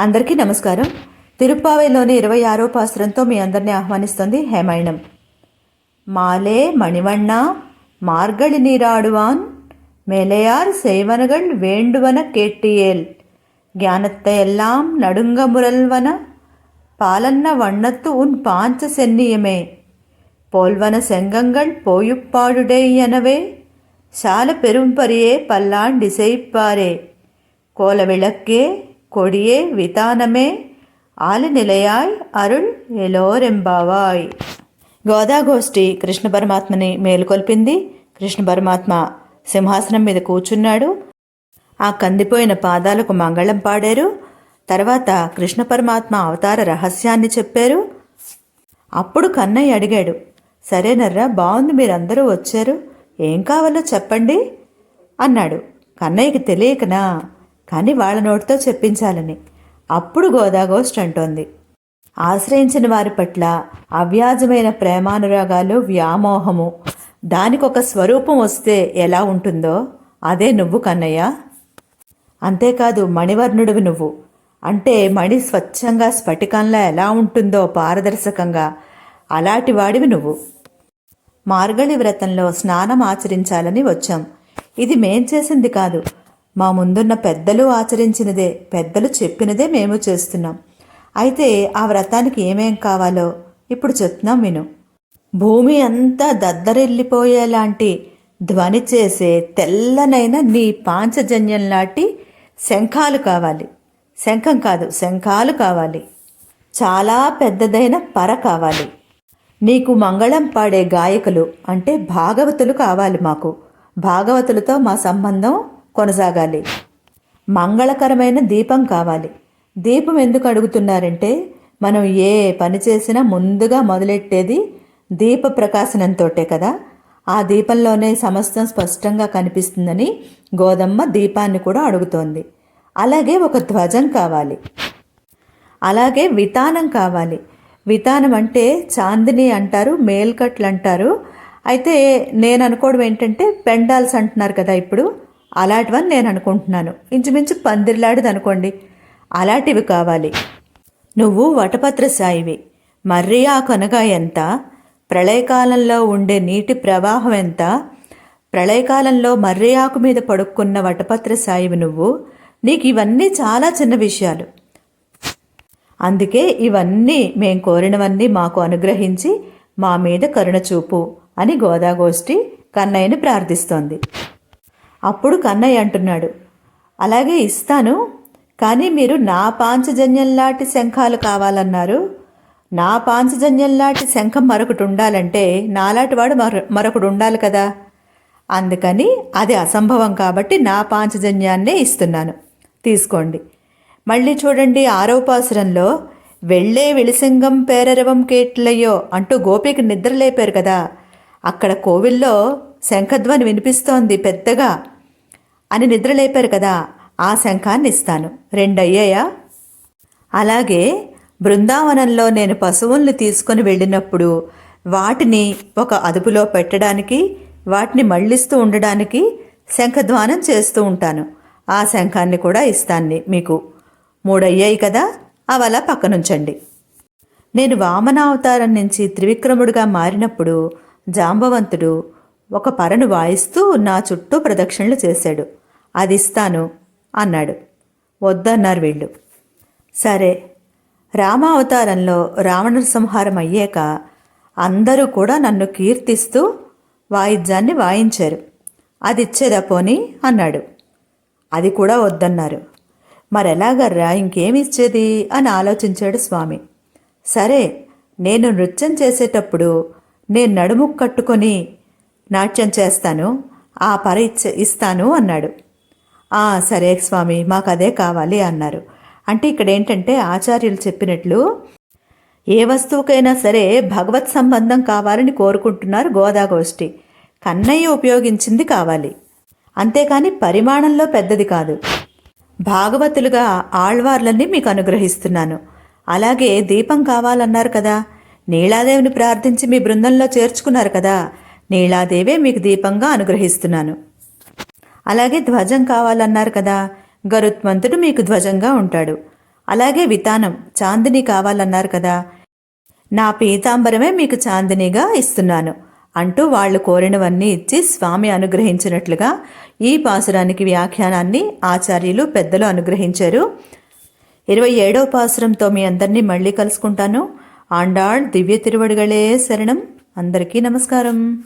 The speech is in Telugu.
అందరికీ నమస్కారం. తిరుప్పావైలోని ఇరవై ఆరో పాసరంతో మీ అందరినీ ఆహ్వానిస్తుంది హేమాయణం. మాలే మణివಣ್ణ మార్గళి నీరాడువాన్ மேலையார் செய்வனகள் வேண்டுவன கேட்டியேல் ஞானத்தை எல்லாம் நடுங்க முரல்வன பாலன்ன வண்ணத்து உன் பாஞ்ச சென்னியமே போல்வன செங்கங்கள் போயுப்பாடுடே எனவே சால பெரும்பரியே பல்லாண்டிசைப்பாரே கோல விளக்கே கொடியே వితానమే ఆలినిలయాయ్ అరుళ్ ఎలోరెంబావాయ్ గోదాగోష్ఠి కృష్ణ పరమాత్మని మేలుకొల్పింది కృష్ణ పరమాత్మ సింహాసనం మీద కూర్చున్నాడు ఆ కందిపోయిన పాదాలకు మంగళం పాడారు తర్వాత కృష్ణ పరమాత్మ అవతార రహస్యాన్ని చెప్పారు అప్పుడు కన్నయ్య అడిగాడు సరేనర్రా బాగుంది మీరందరూ వచ్చారు ఏం కావాలో చెప్పండి అన్నాడు కన్నయ్యకి తెలియకనా కానీ వాళ్ళ నోటితో చెప్పించాలని. అప్పుడు గోదాగోస్ట్ అంటోంది. ఆశ్రయించిన వారి పట్ల అవ్యాజమైన ప్రేమానురాగాలు వ్యామోహము. దానికొక స్వరూపం వస్తే ఎలా ఉంటుందో అదే నువ్వు కన్నయ్య? అంతేకాదు మణివర్ణుడివి నువ్వు. అంటే మణి స్వచ్ఛంగా స్ఫటికంలా ఎలా ఉంటుందో పారదర్శకంగా అలాంటి వాడివి నువ్వు. మార్గళి వ్రతంలో స్నానం ఆచరించాలని వచ్చాం. ఇది మేం చేసింది కాదు. మా ముందున్న పెద్దలు ఆచరించినదే పెద్దలు చెప్పినదే మేము చేస్తున్నాం. అయితే ఆ వ్రతానికి ఏమేం కావాలో ఇప్పుడు చెప్తున్నాం విను. భూమి అంతా దద్దరిల్లిపోయేలాంటి ధ్వని చేసే తెల్లనైన నీ పాంచజన్యం లాంటి శంఖాలు కావాలి. శంఖం కాదు శంఖాలు కావాలి. చాలా పెద్దదైన పర కావాలి. నీకు మంగళం పాడే గాయకులు అంటే భాగవతులు కావాలి మాకు. భాగవతులతో మా సంబంధం కొనసాగాలి. మంగళకరమైన దీపం కావాలి. దీపం ఎందుకు అడుగుతున్నారంటే మనం ఏ పని చేసినా ముందుగా మొదలెట్టేది దీప ప్రకాశనంతోటే కదా. ఆ దీపంలోనే సమస్తం స్పష్టంగా కనిపిస్తుందని గోదమ్మ దీపాన్ని కూడా అడుగుతోంది. అలాగే ఒక ధ్వజం కావాలి. అలాగే వితానం కావాలి. వితానం అంటే చాందిని అంటారు మేల్కట్లు అంటారు అయితే నేను అనుకోవడం ఏంటంటే పెండాల్స్ అంటున్నారు కదా ఇప్పుడు. అలాంటివని నేను అనుకుంటున్నాను. ఇంచుమించు పందిరిలాడిది అనుకోండి అలాంటివి కావాలి. నువ్వు వటపత్ర సాయివి. మర్రి ఆ కొనగ ఎంత? ప్రళయకాలంలో ఉండే నీటి ప్రవాహం ఎంత? ప్రళయకాలంలో మర్రి ఆకు మీద పడుక్కున్న వటపత్ర సాయివి నువ్వు? నీకు ఇవన్నీ చాలా చిన్న విషయాలు. అందుకే ఇవన్నీ మేం కోరినవన్నీ మాకు అనుగ్రహించి మా మీద కరుణ చూపు అని గోదాగోష్ఠి కన్నయ్యని ప్రార్థిస్తోంది. అప్పుడు కన్నయ్య అంటున్నాడు అలాగే ఇస్తాను కానీ మీరు నా పాంచజన్యంలాంటి శంఖాలు కావాలన్నారు. నా పాంచజన్యంలాంటి శంఖం మరొకటి ఉండాలంటే నాలాంటి వాడు మరొ మరొకడు ఉండాలి కదా. అందుకని అది అసంభవం కాబట్టి నా పాంచజన్యాన్నే ఇస్తున్నాను. తీసుకోండి. మళ్ళీ చూడండి ఆరోపాసురంలో వెళ్ళే విలిసింగం పేరరవం కేట్లయ్యో అంటూ గోపికి నిద్ర లేపారు కదా. అక్కడ కోవిల్లో శంఖధ్వని వినిపిస్తోంది పెద్దగా. అని నిద్ర లేపారు కదా ఆ శంఖాన్ని ఇస్తాను రెండయ్యాయా? అలాగే బృందావనంలో నేను పశువుల్ని తీసుకొని వెళ్ళినప్పుడు వాటిని ఒక అదుపులో పెట్టడానికి వాటిని మళ్ళిస్తూ ఉండడానికి శంఖధ్వానం చేస్తూ ఉంటాను. ఆ శంఖాన్ని కూడా ఇస్తాను మీకు. మూడయ్యాయి కదా అవలా పక్కనుంచండి. నేను వామనావతారం నుంచి త్రివిక్రముడిగా మారినప్పుడు జాంబవంతుడు ఒక పరను వాయిస్తూ నా చుట్టూ ప్రదక్షిణలు చేశాడు. అది ఇస్తాను అన్నాడు. వద్దన్నారు వీళ్ళు. సరే రామావతారంలో రావణ సంహారం అయ్యాక అందరూ కూడా నన్ను కీర్తిస్తూ వాయిద్యాన్ని వాయించారు. అది ఇచ్చేదా పోని అన్నాడు. అది కూడా వద్దన్నారు. మరెలాగర్రా ఇంకేమిచ్చేది అని ఆలోచించాడు స్వామి. సరే నేను నృత్యం చేసేటప్పుడు నేను నడుము కట్టుకొని నాట్యం చేస్తాను ఆ పర ఇస్తాను అన్నాడు. సరే స్వామి మాకు అదే కావాలి అన్నారు. అంటే ఇక్కడ ఏంటంటే ఆచార్యులు చెప్పినట్లు ఏ వస్తువుకైనా సరే భగవత్ సంబంధం కావాలని కోరుకుంటున్నారు గోదాగోష్ఠి. కన్నయ్య ఉపయోగించింది కావాలి. అంతేకాని పరిమాణంలో పెద్దది కాదు. భాగవతులుగా ఆళ్వార్లన్నీ మీకు అనుగ్రహిస్తున్నాను. అలాగే దీపం కావాలన్నారు కదా. నీలాదేవిని ప్రార్థించి మీ బృందంలో చేర్చుకున్నారు కదా. నీలాదేవే మీకు దీపంగా అనుగ్రహిస్తున్నాను. అలాగే ధ్వజం కావాలన్నారు కదా. గరుత్మంతుడు మీకు ధ్వజంగా ఉంటాడు. అలాగే వితానం చాందిని కావాలన్నారు కదా. నా పీతాంబరమే మీకు చాందినిగా ఇస్తున్నాను. అంటూ వాళ్ళు కోరినవన్నీ ఇచ్చి స్వామి అనుగ్రహించినట్లుగా ఈ పాసురానికి వ్యాఖ్యానాన్ని ఆచార్యులు పెద్దలు అనుగ్రహించారు. ఇరవై ఏడవ పాసురంతో మీ అందరినీ మళ్ళీ కలుసుకుంటాను. ఆండాళ్ దివ్య తిరువడిగళే శరణం. అందరికీ నమస్కారం.